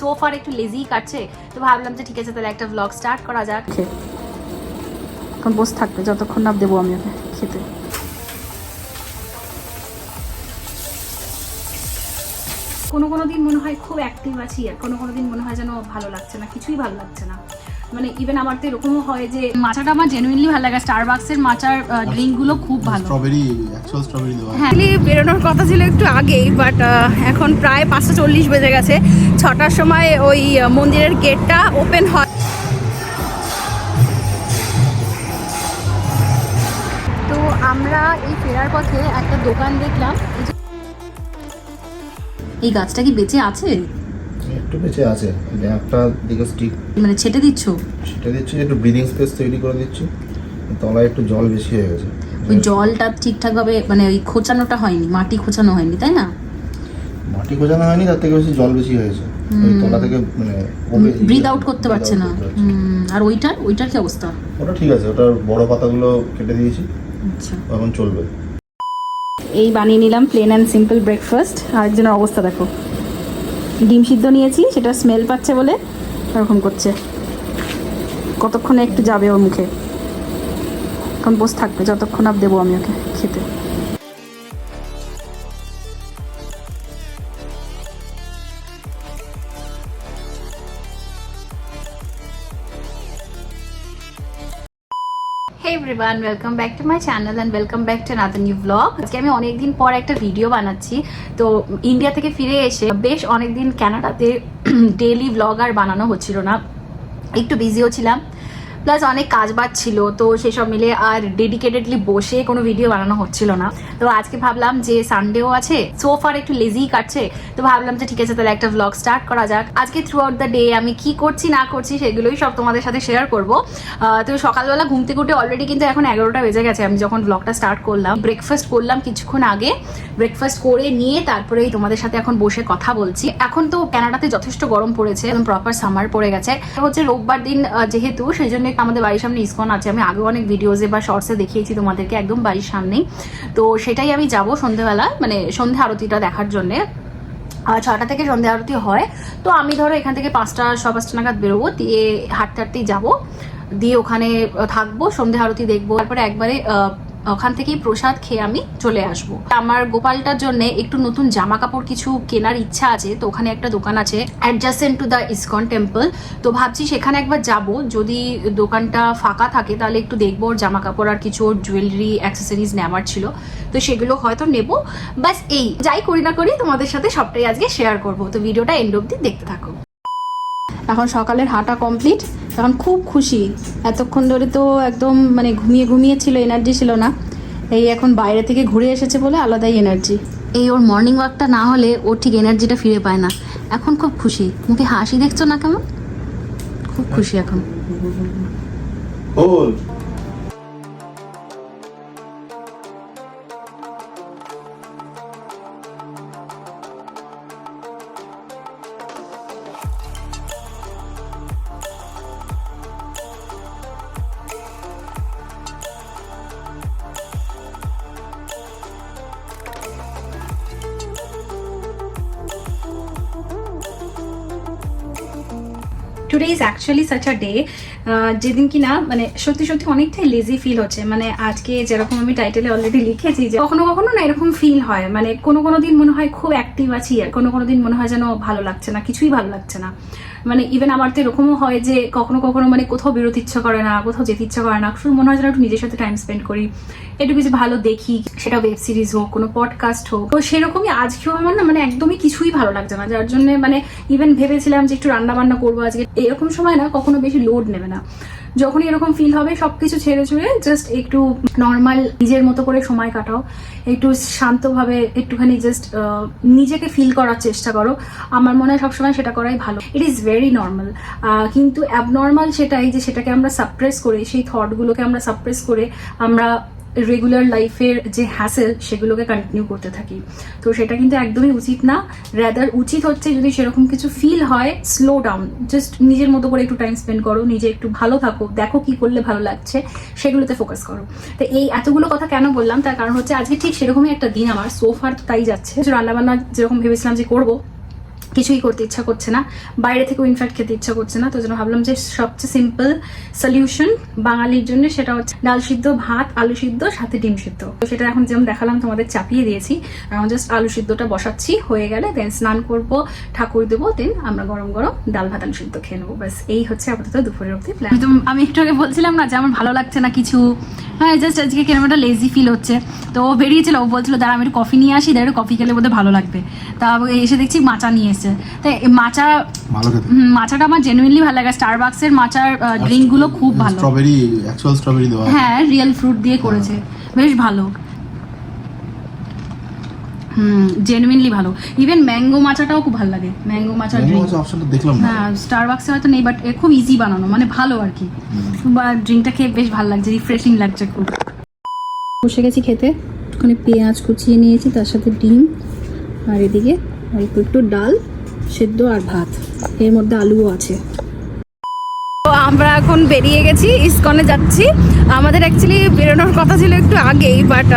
সোফার একটু লেজি কাটছে তো ভাবলাম যে ঠিক আছে তাহলে একটা ব্লগ স্টার্ট করা যাক। এখন বসে থাকবে যতক্ষণ না দেবো আমি ওকে খেতে। কোনো কোনো দিন মনে হয় খুব অ্যাক্টিভ আছি আর কোনো কোনো দিন মনে হয় যেন ভালো লাগছে না কিছুই ভালো লাগছে না। মানে ইভেন আমার তো এরকমও হয় যে মাচাটা আমার জেনুইনলি ভালো লাগে স্টারবাক্সের মাচার ড্রিঙ্কগুলো খুব ভালো। স্ট্রবেরি অ্যাকচুয়াল স্ট্রবেরি দেওয়া। হ্যাঁ। বেরোনোর কথা ছিল একটু আগেই বাট এখন প্রায় পাঁচটা চল্লিশ বেজে গেছে। ছটার সময় ওই মন্দিরের গেটটা ওপেন হয়। তো আমরা এই ফেরার পথে একটা দোকান দেখলাম। এই গাছটা কি বেঁচে আছে? একটু বেঁচে আছে। একটা দিকে স্টিক মানে ছেটে দিচ্ছ? সেটা দিচ্ছি একটু ব্রিদিং স্পেস তৈরি করে দিচ্ছি। তলায় একটু জল বেশি হয়ে গেছে। ওই জলটা ঠিকঠাকভাবে মানে ওই খোঁচানোটা হয়নি মাটি খোঁচানো হয়নি তাই না? মাটি খোঁচানো হয়নি তার থেকে বেশি জল বেশি হয়েছে। ওই তলা থেকে মানে ব্রিদ আউট করতে পারছে না। হুম, আর ওইটার ওইটার কি অবস্থা? ওটা ঠিক আছে ওটার বড় পাতাগুলো কেটে দিয়েছি। আচ্ছা। এখন চলবে। এই বানিয়ে নিলাম প্লেন অ্যান্ড সিম্পল ব্রেকফাস্ট আরেকজনের অবস্থা দেখো। ডিম সিদ্ধ নিয়েছি, সেটা স্মেল পাচ্ছে বলে এরকম করছে। কতক্ষণে একটু যাবে ওর মুখে? এখন বসে থাকবে, যতক্ষণ আর দেবো আমি ওকে খেতে। Hey everyone welcome back to my channel and welcome back to another new vlog আজকে আমি অনেকদিন পর একটা ভিডিও বানাচ্ছি। তো ইন্ডিয়া থেকে ফিরে এসে বেশ অনেকদিন ক্যানাডাতে ডেলি ব্লগ আর বানানো হচ্ছিল না। একটু বিজিও ছিলাম। প্লাস অনেক কাজ বাজ ছিল, তো সেসব মিলে আর ডেডিকেটেডলি বসে কোনো ভিডিও বানানো হচ্ছিল না। তো আজকে ভাবলাম যে সানডেও আছে সোফার একটু লেজি কাটছে, তো ভাবলাম যে ঠিক আছে, তাহলে একটা ব্লগ স্টার্ট করা যাক। আজকে থ্রু আউট দ্য ডে আমি কি করছি, না করছি, সেগুলোই সব তোমাদের সাথে শেয়ার করব। তো সকালবেলা ঘুম থেকে উঠে অলরেডি কিন্তু এখন এগারোটা বেজে গেছে, আমি যখন ব্লগটা স্টার্ট করলাম ব্রেকফাস্ট করলাম কিছুক্ষণ আগে। ব্রেকফাস্ট করে নিয়ে তারপরেই তোমাদের সাথে এখন বসে কথা বলছি। এখন তো ক্যানাডাতে যথেষ্ট গরম পড়েছে প্রপার সামার পড়ে গেছে। হচ্ছে রোববার দিন যেহেতু, সেই জন্য আমাদের বাড়ির সামনে ইস্কন আছে। আমি আগেও অনেক ভিডিওজে বা শর্টসে দেখিয়েছি তোমাদেরকে একদম বাড়ির সামনেই। তো সেটাই আমি যাব সন্ধেবেলা মানে সন্ধে আরতিটা দেখার জন্যে। ছটা থেকে সন্ধে আরতি হয়। তো আমি ধরো এখান থেকে পাঁচটা ছ পাঁচটা নাগাদ বেরোবো, দিয়ে হাঁটতে হাঁটতেই যাব। দিয়ে ওখানে থাকব, সন্ধে আরতি দেখব। তারপরে একবারে ওখান থেকেই প্রসাদ খেয়ে আমি চলে আসব। আমার গোপালটার জন্য একটু নতুন জামা কাপড় কিছু কেনার ইচ্ছা আছে, তো ওখানে একটা দোকান আছে adjacent to the ISKCON temple তো ভাবছি সেখানে একবার যাব, যদি দোকানটা ফাঁকা থাকে তাহলে একটু দেখব ওর জামা কাপড় আর কিছু, ওর জুয়েলারি অ্যাক্সেসরিজ নেওয়ার ছিল। তো সেগুলো হয়তো নেব। বাস এই, যাই করি না করি তোমাদের সাথে সবটাই আজকে শেয়ার করব। তো ভিডিওটা এন্ড অব্দি দেখতে থাকো। এখন সকালের হাঁটা কমপ্লিট এখন খুব খুশি। এতক্ষণ ধরে তো একদম মানে ঘুমিয়ে ঘুমিয়ে ছিল এনার্জি ছিল না। এই এখন বাইরে থেকে ঘুরে এসেছে বলে আলাদাই এনার্জি এই ওর মর্নিং ওয়াকটা না হলে ওর ঠিক এনার্জিটা ফিরে পায় না। এখন খুব খুশি। মুখে হাসি দেখছ না কেমন? খুব খুশি এখন। Whole today is actually such a day যেদিন কি না মানে সত্যি সত্যি অনেকটাই লেজি ফিল হচ্ছে। মানে আজকে যেরকম আমি টাইটেলে অলরেডি লিখেছি যে কখনো কখনো না এরকম ফিল হয়। মানে কোনো কোনো দিন মনে হয় খুব অ্যাক্টিভ আছি আর কোনো কোনো দিন মনে হয় যেন ভালো লাগছে না, কিছুই ভালো লাগছে না। মানে ইভেন আমার তো এরকমও হয় যে কখনো কখনো মানে কোথাও বেরোতে ইচ্ছা করে না, কোথাও যেতে ইচ্ছা করে না, শুধু মনে হয় যেন একটু নিজের সাথে টাইম স্পেন্ড করি। একটু কিছু ভালো দেখি, সেটা ওয়েব সিরিজ হোক, কোনো পডকাস্ট হোক। তো সেরকমই আজকেও আমার না মানে একদমই কিছুই ভালো লাগছে না। যার জন্য মানে ইভেন ভেবেছিলাম যে একটু রান্না বান্না করব আজকে। এরকম সময় না কখনো বেশি লোড নেবে না। যখনই এরকম ফিল হবে, সবকিছু ছেড়ে ছুড়ে জাস্ট একটু নর্মাল নিজের মতো করে সময় কাটাও। একটু শান্তভাবে, একটুখানি জাস্ট নিজেকে ফিল করার চেষ্টা করো। আমার মনে হয় সবসময় সেটা করাই ভালো। ইট ইজ ভেরি নর্মাল কিন্তু অ্যাবনর্মাল সেটাই যে সেটাকে আমরা সাপ্রেস করে, সেই থটগুলোকে আমরা সাপ্রেস করে আমরা রেগুলার লাইফের যে হ্যাসেল সেগুলোকে কন্টিনিউ করতে থাকি। তো সেটা কিন্তু একদমই উচিত না। র্যাদার উচিত হচ্ছে যদি সেরকম কিছু ফিল হয় স্লো ডাউন জাস্ট নিজের মতো করে একটু টাইম স্পেন্ড করো, নিজে একটু ভালো থাকো, দেখো কি করলে ভালো লাগছে, সেগুলোতে ফোকাস করো। তো এই এতগুলো কথা কেন বললাম? তার কারণ হচ্ছে আজকে ঠিক সেরকমই একটা দিন আমার। সোফার তো তাই যাচ্ছে। রান্নাবান্না যেরকম ভেবেছিলাম যে করব কিছুই করতে ইচ্ছা করছে না। বাইরে থেকেও ইনফ্যাক্ট খেতে ইচ্ছা করছে না। তো জন্য ভাবলাম যে সবচেয়ে সিম্পল সলিউশন বাঙালির জন্য সেটা হচ্ছে ডাল সিদ্ধ, ভাত, আলু সিদ্ধ, সাথে ডিম সিদ্ধ। তো সেটা এখন যেমন দেখালাম, তোমাদের চাপিয়ে দিয়েছি। এখন জাস্ট আলু সিদ্ধটা বসাচ্ছি, হয়ে গেলে দেন স্নান করব, ঠাকুর দেবো দেন আমরা গরম গরম ডাল, ভাত, আলু সিদ্ধ খেয়ে নেব। ব্যাস, এই হচ্ছে আপাতত দুপুরের অব্দি প্ল্যান আমি একটু আগে বলছিলাম না যে আমার ভালো লাগছে না কিছু। হ্যাঁ জাস্ট আজকে কেন একটা লেজি ফিল হচ্ছে। তো ও বেরিয়েছিল, ও বলছিল, দাঁড়া, আমি একটু কফি নিয়ে আসি, দাঁড়া কফি খেলে বোধহয় ভালো লাগবে। তা এসে দেখছি, মাচা নিয়ে এসছে তো এই মাচা মাচাটা আমার জেনুইনলি ভালো লাগে। স্টারবাক্সের মাচার ড্রিঙ্কগুলো খুব ভালো। স্ট্রবেরি অ্যাকচুয়াল স্ট্রবেরি দেওয়া হ্যাঁ রিয়েল ফ্রুট দিয়ে করেছে। বেশ ভালো। হুম জেনুইনলি ভালো। ইভেন ম্যাঙ্গো মাচাটাও খুব ভালো লাগে। ম্যাঙ্গো মাচা ড্রিঙ্ক অপশনটা দেখলাম হ্যাঁ স্টারবাক্সে হয়তো নেই বাট খুব ইজি বানানো। মানে ভালো আর কি। বা ড্রিঙ্কটা খেয়ে বেশ ভালো লাগছে রিফ্রেশিং লাগছে খুব। বসে গেছি খেতে। একটুখানি পেঁয়াজ কুচিয়ে নিয়েছি তার সাথে ডিম। আর এদিকে অল্প একটু ডাল সেদ্ধ আর ভাত। এর মধ্যে আলুও আছে। তো আমরা এখন বেরিয়ে গেছি ইস্কনে যাচ্ছি। আমাদের অ্যাকচুয়ালি বেরোনোর কথা ছিল একটু আগেই বাট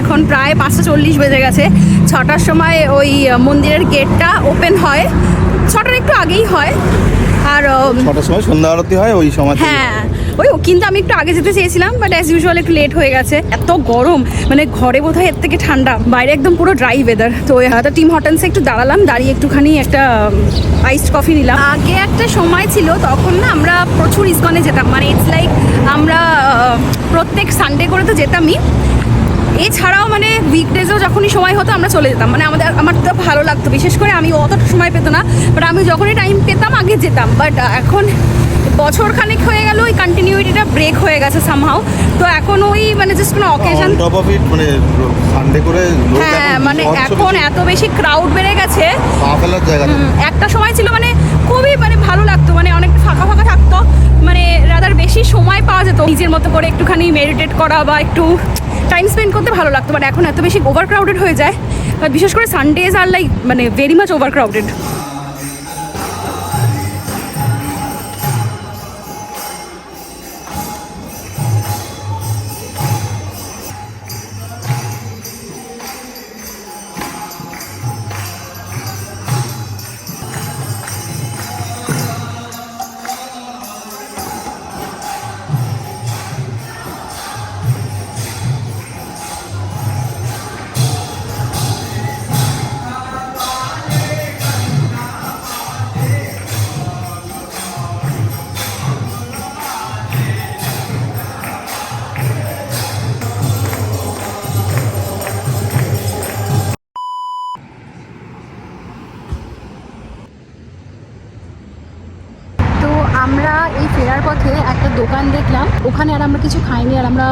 এখন প্রায় পাঁচটা চল্লিশ বেজে গেছে। ছটার সময় ওই মন্দিরের গেটটা ওপেন হয়। ছটার একটু আগেই হয়। আর ছটার সময় সন্ধ্যা আরতি হয় ওই সময় হ্যাঁ ওই কিন্তু আমি একটু আগে যেতে চেয়েছিলাম বাট অ্যাজ ইউজুয়াল একটু লেট হয়ে গেছে। এত গরম মানে ঘরে বোধহয় এর থেকে ঠান্ডা, বাইরে একদম পুরো ড্রাই ওয়েদার তো ওই হাতে টিম হটেন্সে একটু দাঁড়ালাম, দাঁড়িয়ে একটুখানি একটা আইসড কফি নিলাম। আগে একটা সময় ছিল, তখন না আমরা প্রচুর ইসকনে যেতাম মানে ইটস লাইক আমরা প্রত্যেক সানডে করে তো যেতামই। এছাড়াও মানে উইকডেজেও যখনই সময় হতো, আমরা চলে যেতাম। মানে আমাদের, আমার তো ভালো লাগতো, বিশেষ করে আমি অতটা সময় পেতো না বাট আমি যখনই টাইম পেতাম, আগে যেতাম। বাট এখন বছর খানেক হয়ে গেল ওই কন্টিনিউটিটা ব্রেক হয়ে গেছে সামহাও তো এখন ওই মানে জাস্ট কোনো অকেশন টপ অফ ইট মানে সানডে করে হ্যাঁ মানে এখন এত বেশি ক্রাউড বেড়ে গেছে। জায়গা একটা সময় ছিল মানে খুবই মানে ভালো লাগতো মানে অনেক ফাঁকা ফাঁকা থাকতো মানে রাদার বেশি সময় পাওয়া যেত। নিজের মতো করে একটুখানি মেডিটেট করা বা একটু টাইম স্পেন্ড করতে ভালো লাগতো বাট এখন এত বেশি ওভার ক্রাউডেড হয়ে যায়। বিশেষ করে সানডেজ আর লাইক মানে ভেরি মাচ ওভার ক্রাউডেড ফেরার পথে একটা দোকান দেখলাম। ওখানে আর আমরা কিছু খাইনি, আর আমরা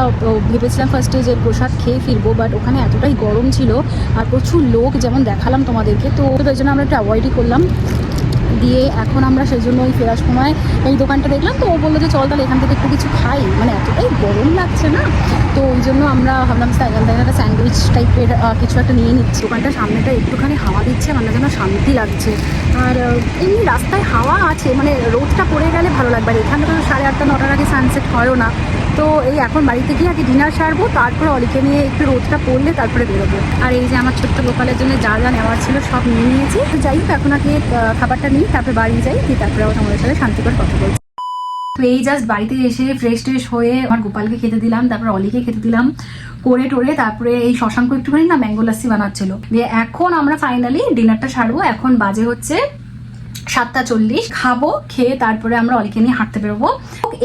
ভেবেছিলাম ফার্স্টে যে প্রসাদ খেয়ে ফিরবো বাট ওখানে এতটাই গরম ছিল আর প্রচুর লোক যেমন দেখালাম তোমাদেরকে, তো তাই জন্য আমরা একটা অ্যাভয়েডই করলাম। দিয়ে এখন আমরা সেই জন্য ওই ফেরার সময় এই দোকানটা দেখলাম, তো ও বলল যে চল তাহলে এখান থেকে একটু কিছু খাই। মানে এতটাই গরম লাগছে না? তো ওই জন্য আমরা ভাবলাম এখান থেকে একটা স্যান্ডউইচ টাইপের কিছু একটা নিয়ে নিচ্ছি। দোকানটার সামনেটা একটুখানি হাওয়া দিচ্ছে মানে যেন শান্তি লাগছে। আর এমনি রাস্তায় হাওয়া আছে মানে রোদটা পড়ে গেলে ভালো লাগবে। আর এখানে তো সাড়ে আটটা, নটার আগে সানসেট হয়ও না। তো এই এখন বাড়িতে গিয়ে আগে ডিনার সারবো, তারপরে অলিকে নিয়ে একটু রোদটা পড়লে তারপরে বেরোবো। আর এই যে আমার ছোট্ট গোপালের জন্য যা যা নেওয়ার ছিল সব নিয়ে নিয়েছি। তো যাই হোক, এখন আগে খাবারটা নিই। তারপরে বাড়ি যাই দিয়ে তারপরে আমাদের সাথে শান্তি করে কথা বলছি। তো এই জাস্ট বাড়িতে এসে ফ্রেশ ট্রেশ হয়ে আমার গোপালকে খেতে দিলাম, তারপর অলিকে খেতে দিলাম, করে টোরে তারপরে এই শশাঙ্ক একটুখানি না ম্যাঙ্গো লাসি বানাচ্ছিল। দিয়ে এখন আমরা ফাইনালি ডিনারটা সারবো, এখন বাজে হচ্ছে সাতটা চল্লিশ, খাব, খেয়ে তারপরে আমরা অলিকে নিয়ে হাঁটতে বেরোবো।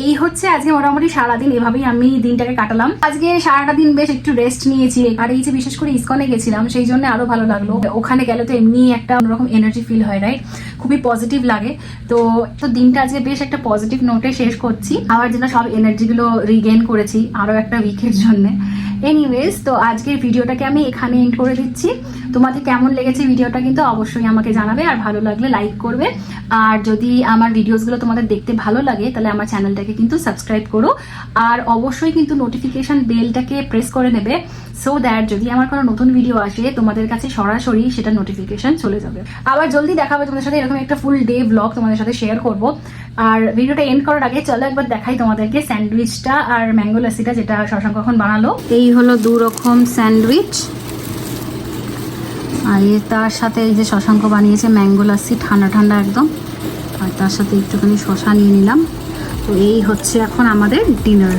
এই হচ্ছে আজকে মোটামুটি সারাদিন, এভাবেই আমি দিনটাকে কাটালাম। আজকে সারাটা দিন বেশ একটু রেস্ট নিয়েছি। আর এই যে বিশেষ করে ইসকনে গেছিলাম, সেই জন্য আরও ভালো লাগল। ওখানে গেলে তো এমনি একটা অন্যরকম এনার্জি ফিল হয় রাইট খুবই পজিটিভ লাগে। তো তো দিনটা আজকে বেশ একটা পজিটিভ নোটে শেষ করছি। আমার জন্য সব এনার্জিগুলো রিগেন করেছি, আরও একটা উইকের জন্য। এনিওয়েজ তো আজকের ভিডিওটাকে আমি এখানে এন্ড করে দিচ্ছি। তোমাদের কেমন লেগেছে ভিডিওটা কিন্তু অবশ্যই আমাকে জানাবে, আর ভালো লাগলে লাইক করবে। আর যদি আমার ভিডিওসগুলো তোমাদের দেখতে ভালো লাগে, তাহলে আমার চ্যানেলটাকে কিন্তু সাবস্ক্রাইব করো। আর অবশ্যই কিন্তু নোটিফিকেশন বেলটাকে প্রেস করে নেবে সো দ্যাট যদি আমার কোনো নতুন ভিডিও আসে, তোমাদের কাছে সরাসরি সেটা নোটিফিকেশন চলে যাবে। আবার জলদি দেখাবে তোমাদের সাথে, এরকম একটা ফুল ডে ব্লগ তোমাদের সাথে শেয়ার করব। আর ভিডিওটা এন্ড করার আগে চলো একবার দেখাই তোমাদেরকে স্যান্ডউইচটা আর ম্যাঙ্গো লাসিটা যেটা শশাঙ্ক এখন বানালো। এই হলো দু রকম স্যান্ডউইচ আর এর তার সাথে এই যে শশাঙ্ক বানিয়েছে, ম্যাঙ্গো লাসি ঠান্ডা ঠান্ডা একদম। আর তার সাথে একটুখানি শশা নিয়ে নিলাম। তো এই হচ্ছে এখন আমাদের ডিনার